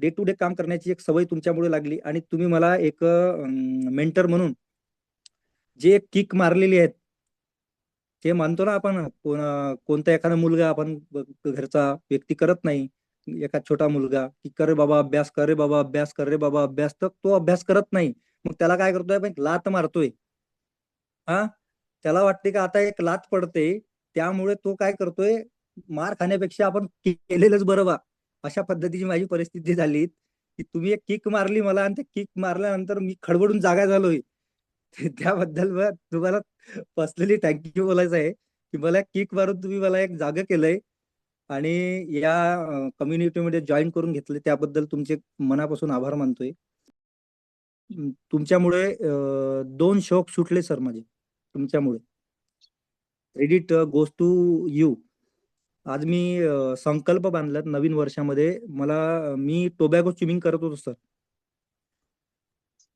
Day to day काम करण्याची एक सवय तुमच्यामुळे लागली आणि तुम्ही मला एक मेंटर म्हणून जे किक मारलेली आहेत ते मानतो ना आपण कोणता एखादा मुलगा आपण घरचा व्यक्ती करत नाही एका छोटा मुलगा की कर रे बाबा अभ्यास कर रे बाबा अभ्यास कर रे बाबा अभ्यास तर तो अभ्यास करत नाही. मग त्याला काय करतोय पण लात मारतोय. हा? त्याला वाटते का आता एक लात पडते त्यामुळे तो काय करतोय? मार खाण्यापेक्षा आपण केलेलंच बरं बा. अशा पद्धतीची माझी परिस्थिती झाली की तुम्ही एक किक मारली मला आणि त्या किक मारल्यानंतर मी खडबडून जागा झालोय. त्याबद्दल तुम्हाला पसलेली थँक्यू बोलायचं आहे की मला किक मारून तुम्ही मला एक जागा केलंय आणि या कम्युनिटीमध्ये जॉईन करून घेतले. त्याबद्दल तुमचे मनापासून आभार मानतोय. तुमच्यामुळे दोन शौक सुटले सर माझे. तुमच्यामुळे. क्रेडिट गोज टू यू आज मी संकल्प बांधलात नवीन वर्षामध्ये. मला मी टोबॅगो स्विमिंग करत होतो सर.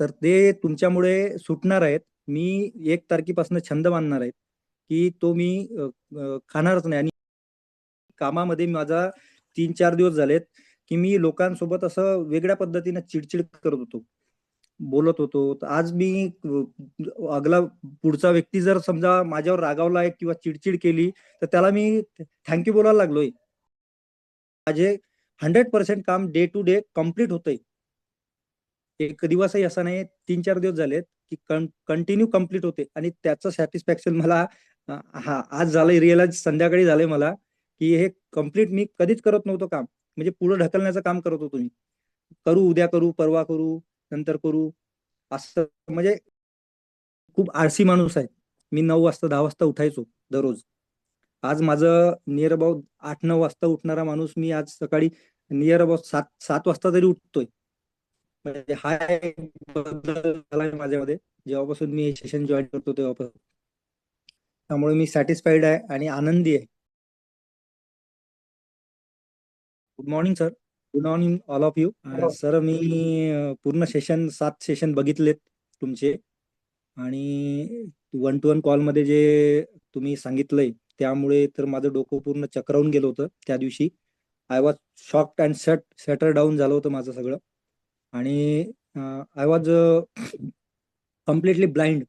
तर ते तुमच्यामुळे सुटणार आहेत. मी एक तारखेपासून छंद बांधणार आहेत की तो मी खाणारच नाही. आणि कामामध्ये माझा तीन चार दिवस झालेत की मी लोकांसोबत असं वेगळ्या पद्धतीने चिडचिड करत होतो. बोलत होतो. तर आज मी अगला पुढचा व्यक्ती जर समजा माझ्यावर रागावला आहे किंवा चिडचिड केली तर त्याला मी थँक्यू बोलायला लागलोय. माझे हंड्रेड पर्सेंट काम डे टू डे कंप्लीट होतंय. एक दिवसही असा नाही तीन चार दिवस झालेत की कंटिन्यू कंप्लीट होते. आणि त्याचं सॅटिस्फॅक्शन मला हा आज झालंय रिअलाइज संध्याकाळी झालंय मला की हे कंप्लीट मी कधीच करत नव्हतो काम. म्हणजे पुढे ढकलण्याचं काम करत होतो मी. करू उद्या करू परवा करू नंतर करू. असं म्हणजे खूप आळशी माणूस आहे. मी नऊ वाजता दहा वाजता उठायचो दररोज. आज माझं नियर अबाउट आठ नऊ वाजता उठणारा माणूस मी आज सकाळी नियर अबाउट सात सात वाजता तरी उठतोय. म्हणजे हा झाला माझ्यामध्ये. जेव्हापासून मी हे सेशन जॉईन करतो तेव्हापासून. त्यामुळे मी सॅटिस्फाईड आहे आणि आनंदी आहे. Good morning sir good morning all of you sir मी अं, पूर्ण सेशन सात सेशन बघितलेत तुमचे. आणि वन टू वन कॉलमध्ये जे तुम्ही सांगितलंय त्यामुळे तर माझं डोकं पूर्ण चक्रावून गेलं होतं त्या दिवशी. I was shocked and set setter down झालं होतं माझं सगळं. आणि आय वॉज कम्प्लिटली ब्लाइंड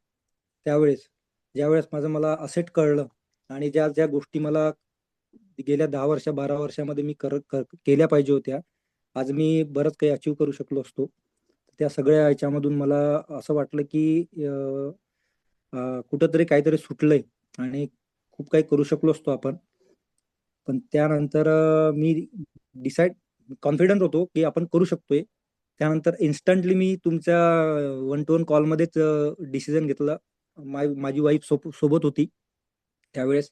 त्यावेळेस. ज्यावेळेस माझं मला असेट कळलं. आणि ज्या ज्या गोष्टी मला गेल्या दहा वर्ष बारा वर्षामध्ये मी कर कर- केल्या पाहिजे होत्या. आज मी बरंच काही अचीव करू शकलो असतो. त्या सगळ्या याच्यामधून मला असं वाटलं की कुठंतरी काहीतरी सुटलंय आणि खूप काही करू शकलो असतो आपण. पण त्यानंतर मी डिसाईड कॉन्फिडंट होतो की आपण करू शकतोय. त्यानंतर इन्स्टंटली मी तुमच्या वन टू वन कॉलमध्येच डिसिजन घेतला. माझी वाईफ सोबत होती. त्यावेळेस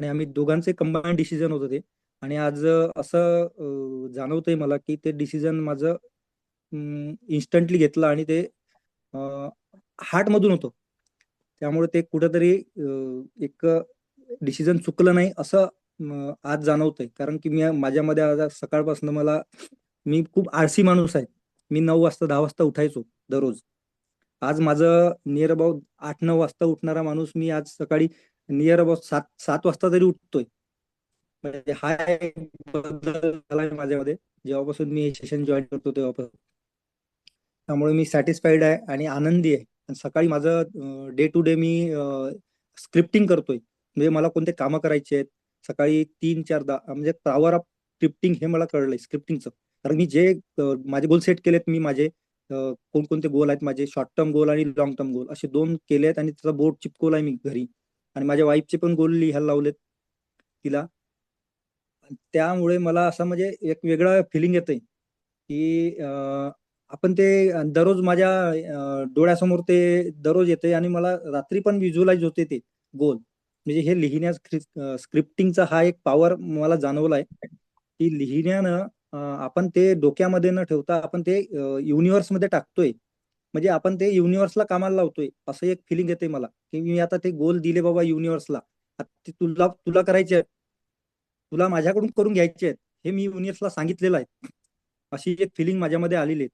आणि आम्ही दोघांचे कंबाईन डिसिजन होतं ते. आणि आज असं जाणवतंय मला की ते डिसिजन माझं इन्स्टंटली घेतलं आणि ते हार्टमधून होतं. त्यामुळे ते कुठंतरी एक डिसिजन चुकलं नाही असं आज जाणवतंय. कारण की मी माझ्यामध्ये आज सकाळपासून मला मी खूप आळसी माणूस आहे. मी नऊ वाजता दहा वाजता उठायचो दररोज. आज माझं नियर अबाउट आठ नऊ वाजता उठणारा माणूस मी आज सकाळी नियर अबाउट सात सात वाजता तरी उठतोय. म्हणजे हा एक बदल झाला माझ्यामध्ये. जेव्हापासून मी हे सेशन जॉईन करतो तेव्हापासून. त्यामुळे मी सॅटिस्फाईड आहे आणि आनंदी आहे. आणि सकाळी माझं डे टू डे मी स्क्रिप्टिंग करतोय. म्हणजे मला कोणते कामं करायचे आहेत? सकाळी तीन चार दा म्हणजे पॉवर ऑफ स्क्रिप्टिंग हे मला कळलंय स्क्रिप्टिंगचं कारण मी जे माझे गोल सेट केलेत मी माझे कोणकोणते गोल आहेत? माझे शॉर्ट टर्म गोल आणि लॉंग टर्म गोल असे दोन केले आहेत आणि त्याचा बोर्ड चिपकवलाय मी घरी. आणि माझ्या वाईफचे पण गोल लिहायला लावलेत तिला. त्यामुळे मला असं म्हणजे एक वेगळं फिलिंग येतंय की आपण ते दररोज माझ्या डोळ्यासमोर ते दररोज येते आणि मला रात्री पण व्हिज्युअलाइज होते ते गोल. म्हणजे हे लिहिण्या स्क्रिप्टिंगचा हा एक पॉवर मला जाणवलाय की लिहिण्यानं आपण ते डोक्यामध्ये न ठेवता आपण ते युनिव्हर्समध्ये टाकतोय. म्हणजे आपण ते युनिव्हर्सला कामाला लावतोय असं एक फिलिंग येते मला की मी आता ते गोल दिले बाबा युनिव्हर्सला आता तुला तुला करायचे आहेत. तुला माझ्याकडून करून घ्यायचे आहेत. हे मी युनिव्हर्सला सांगितलेलं आहे. अशी एक फिलिंग माझ्यामध्ये आलेली आहे.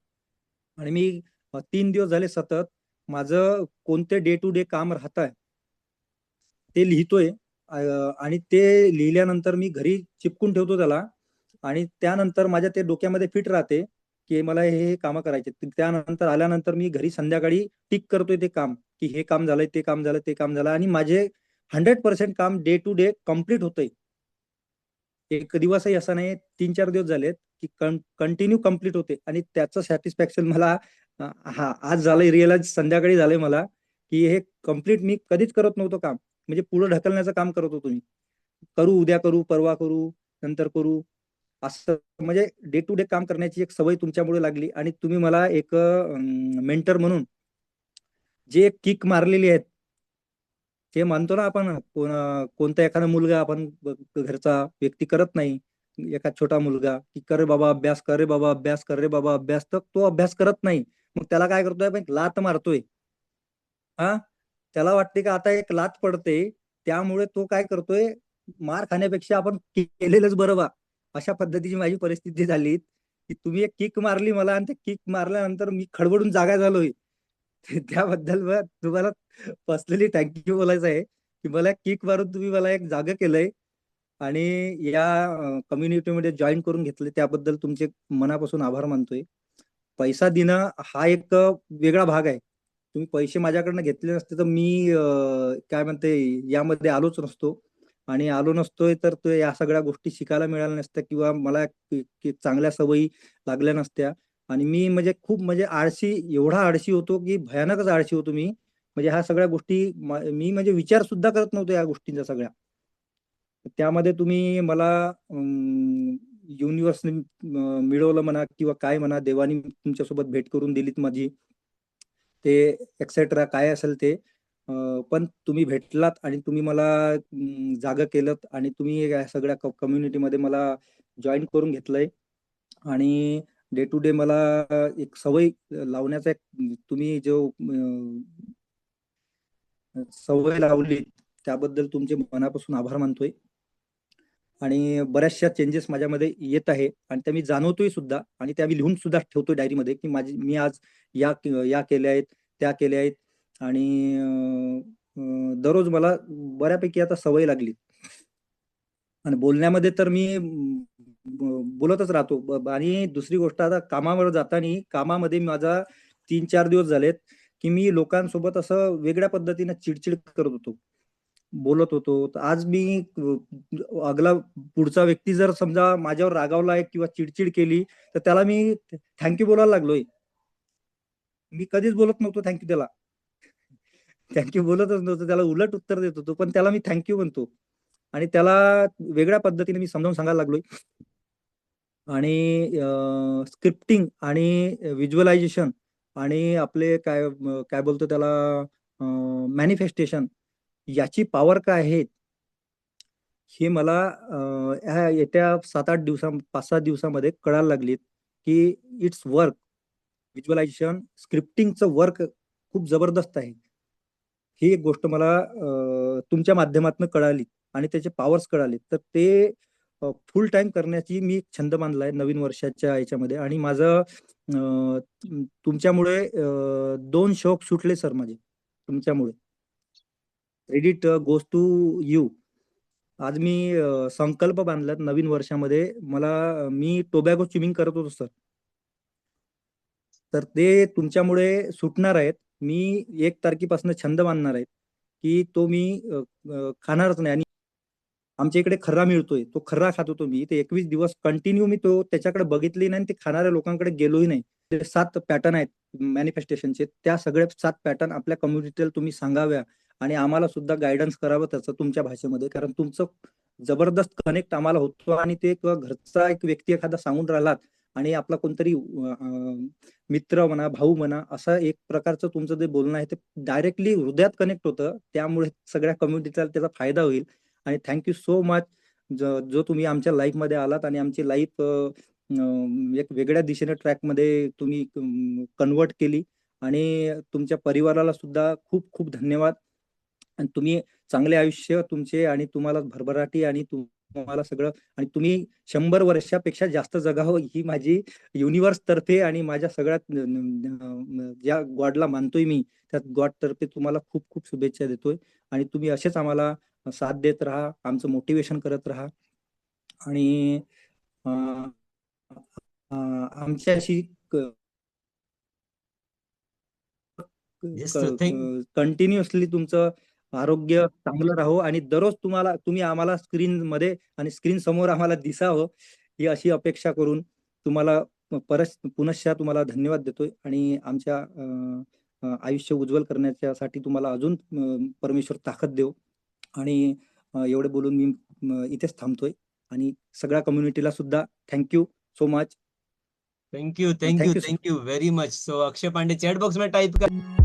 आणि मी तीन दिवस झाले सतत माझं कोणते डे टू डे काम राहत आहे ते लिहितोय. आणि ते लिहिल्यानंतर मी घरी चिपकून ठेवतो त्याला. आणि त्यानंतर माझ्या ते डोक्यामध्ये फिट राहते. की मला हे हे कामं करायचे त्यानंतर आल्यानंतर मी घरी संध्याकाळी टिक करतोय ते काम की हे काम झालंय ते काम झालं ते काम झालं. आणि माझे हंड्रेड पर्सेंट काम डे टू डे कंप्लीट होतंय. एक दिवसही असा नाही तीन चार दिवस झालेत की कंटिन्यू कंप्लीट होते. आणि त्याचं सॅटिस्फॅक्शन मला हा आज झालंय रिअलाइज संध्याकाळी झालंय मला की हे कंप्लीट मी कधीच करत नव्हतो काम. म्हणजे पुढे ढकलण्याचं काम करत होतो मी. करू उद्या करू परवा करू नंतर करू. असं म्हणजे डे टू डे काम करण्याची एक सवय तुमच्यामुळे लागली आणि तुम्ही मला एक मेंटर म्हणून जे किक मारलेली आहेत ते मानतो ना आपण कोणता एखादा मुलगा आपण घरचा व्यक्ती करत नाही एका छोटा मुलगा की करे बाबा अभ्यास करे बाबा अभ्यास कर रे बाबा अभ्यास तर तो अभ्यास करत नाही. मग त्याला काय करतोय पण लात मारतोय. हा? त्याला वाटते का आता एक लात पडते त्यामुळे तो काय करतोय मार खाण्यापेक्षा आपण केलेलंच बरं बा. अशा पद्धतीची माझी परिस्थिती झाली की तुम्ही एक किक मारली मला आणि ते किक मारल्यानंतर मी खडबडून जागा झालोय. त्याबद्दल तुम्हाला पर्सनली थँक्यू बोलायचं आहे की मला किक मारून तुम्ही मला एक जागा केलंय आणि या कम्युनिटीमध्ये जॉईन करून घेतले त्याबद्दल तुमचे मनापासून आभार मानतोय. पैसा देणं हा एक वेगळा भाग आहे. तुम्ही पैसे माझ्याकडनं घेतले नसते तर मी काय म्हणते यामध्ये आलोच नसतो. आणि आलो नसतोय तर तो या सगळ्या गोष्टी शिकायला मिळाल्या नसत्या किंवा मला चांगल्या सवयी लागल्या नसत्या. आणि मी म्हणजे खूप म्हणजे आळशी एवढा आळशी होतो की भयानकच आळशी होतो मी. म्हणजे ह्या सगळ्या गोष्टी मी म्हणजे विचार सुद्धा करत नव्हतो या गोष्टींचा सगळ्या. त्यामध्ये तुम्ही मला युनिव्हर्सने मिळवलं म्हणा किंवा काय म्हणा देवानी तुमच्यासोबत भेट करून दिलीत माझी. ते एक्सेट्रा काय असेल ते. पण तुम्ही भेटलात आणि तुम्ही मला जागा केलं आणि तुम्ही या सगळ्या कम्युनिटीमध्ये मला जॉईन करून घेतलंय. आणि डे टू डे मला एक सवय लावण्याचा एक तुम्ही जो सवय लावली त्याबद्दल तुमचे मनापासून आभार मानतोय. आणि बऱ्याचशा चेंजेस माझ्यामध्ये येत आहे आणि त्या मी जाणवतोय सुद्धा आणि त्या मी लिहून सुद्धा ठेवतोय डायरीमध्ये की माझी मी आज या या केल्या आहेत त्या केल्या आहेत. आणि दररोज मला बऱ्यापैकी आता सवय लागली. आणि बोलण्यामध्ये तर मी बोलतच राहतो. आणि दुसरी गोष्ट आता कामावर जाताना कामामध्ये माझा तीन चार दिवस झालेत की मी लोकांसोबत असं वेगळ्या पद्धतीने चिडचिड करत होतो. बोलत होतो. आज मी अगला पुढचा व्यक्ती जर समजा माझ्यावर रागावला आहे किंवा चिडचिड केली तर त्याला मी थँक्यू बोलायला लागलोय. मी कधीच बोलत नव्हतो थँक्यू त्याला. थँक्यू बोलतच नव्हतो. त्याला उलट उत्तर देत होतो. पण त्याला मी थँक्यू म्हणतो. आणि त्याला वेगळ्या पद्धतीने मी समजावून सांगायला लागलोय. आणि स्क्रिप्टिंग आणि व्हिज्युअलायझेशन आणि आपले काय काय बोलतो त्याला मॅनिफेस्टेशन याची पॉवर काय आहे? हे मला ह्या येत्या सात आठ दिवसा पाच सात दिवसामध्ये कळायला लागलीत की इट्स वर्क व्हिज्युअलायझेशन स्क्रिप्टिंगचं वर्क खूप जबरदस्त आहे. ही एक गोष्ट मला तुमच्या माध्यमातून कळाली आणि त्याचे पॉवर्स कळाले. तर ते फुल टाइम करण्याची मी छंद मानलाय नवीन वर्षाच्या याच्यामध्ये आणि माझं तुमच्यामुळे दोन शौक सुटले सर माझे तुमच्यामुळे. क्रेडिट गोज टू यू आज मी संकल्प बांधला नवीन वर्षामध्ये. मला मी टोबॅगो स्विमिंग करत होतो सर तर ते तुमच्यामुळे सुटणार आहेत. मी एक तारखेपासून छंद बांधणार आहे की तो मी खाणारच नाही. आणि आमच्या इकडे खर्रा मिळतोय. तो खर्रा खात होतो मी. ते एकवीस दिवस कंटिन्यू मी तो त्याच्याकडे बघितली नाही ते खाणाऱ्या लोकांकडे गेलोही नाही. सात पॅटर्न आहेत मॅनिफेस्टेशनचे त्या सगळ्या सात पॅटर्न आपल्या कम्युनिटीला तुम्ही सांगाव्या आणि आम्हाला सुद्धा गायडन्स करावं त्याचं तुमच्या भाषेमध्ये. कारण तुमचं जबरदस्त कनेक्ट आम्हाला होतो आणि ते घरचा एक व्यक्ती एखादा सांगून राहिलात आणि आपला कोणतरी मित्र म्हणा भाऊ म्हणा असं एक प्रकारचं तुमचं जे बोलणं आहे ते डायरेक्टली हृदयात कनेक्ट होतं. त्यामुळे सगळ्या कम्युनिटीचा त्याचा फायदा होईल. आणि थँक्यू सो मच जो तुम्ही आमच्या लाईफमध्ये आलात आणि आमची लाईफ एक वेगळ्या दिशेने ट्रॅकमध्ये तुम्ही कन्वर्ट केली. आणि तुमच्या परिवाराला सुद्धा खूप खूप धन्यवाद. आणि तुम्ही चांगले आयुष्य तुमचे आणि तुम्हाला भरभराटी आणि तुम तुम्हाला सगळं. आणि तुम्ही शंभर वर्षापेक्षा जास्त जगावं ही माझी युनिव्हर्स तर्फे आणि माझ्या सगळ्यात ज्या गॉडला मानतोय मी त्या गॉड तर्फे तुम्हाला खूप खूप शुभेच्छा देतोय. आणि तुम्ही असेच आम्हाला साथ देत राहा आमचं मोटिवेशन करत राहा. आणि आमच्याशी कंटिन्युअसली तुमचं आरोग्य चांगलं राहो आणि दररोज तुम्हाला तुम्ही आम्हाला स्क्रीन मध्ये आणि स्क्रीन समोर आम्हाला दिसावं ही अशी अपेक्षा करून तुम्हाला परत पुनश्च तुम्हाला धन्यवाद देतोय आणि आमच्या आयुष्य उज्ज्वल करण्याच्यासाठी तुम्हाला अजून परमेश्वर ताकद देव आणि एवढे बोलून मी इथेच थांबतोय आणि सगळ्या कम्युनिटीला सुद्धा thank you so much thank you thank Thank you you, sir. Thank you very much so Akshay Pandey chat box में टाइप कर.